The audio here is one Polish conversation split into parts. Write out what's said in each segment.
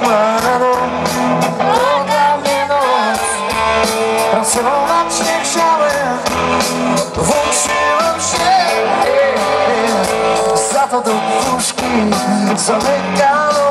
zmarną Noga mnie noc Pracować nie chciałem Włączyłem się. Za to do puszki zamykano.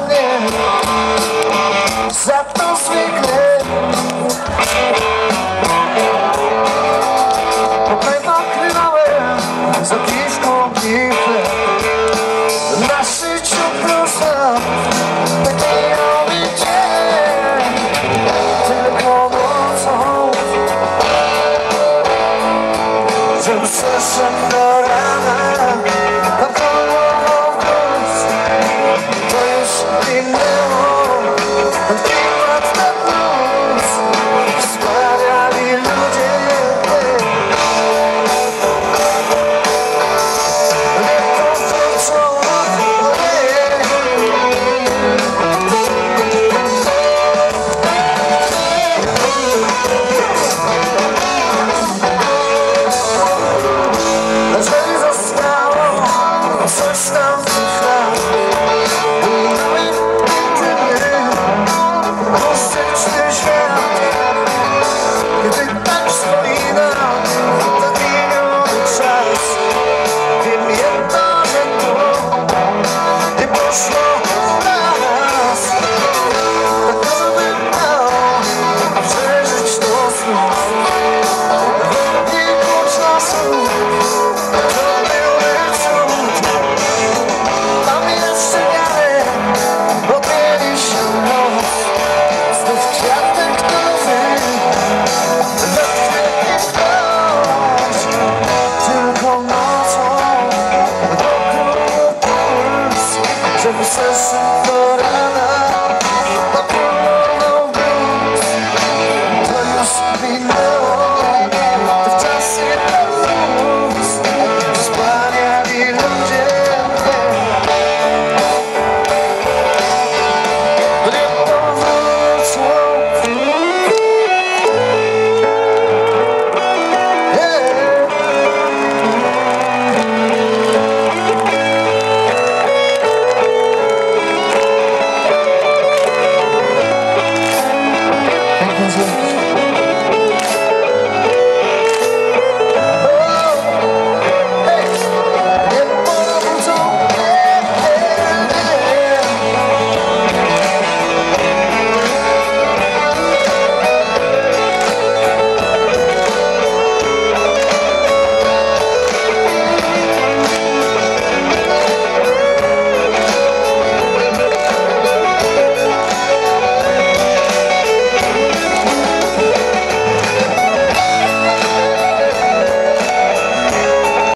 It's obsession, no, no, no.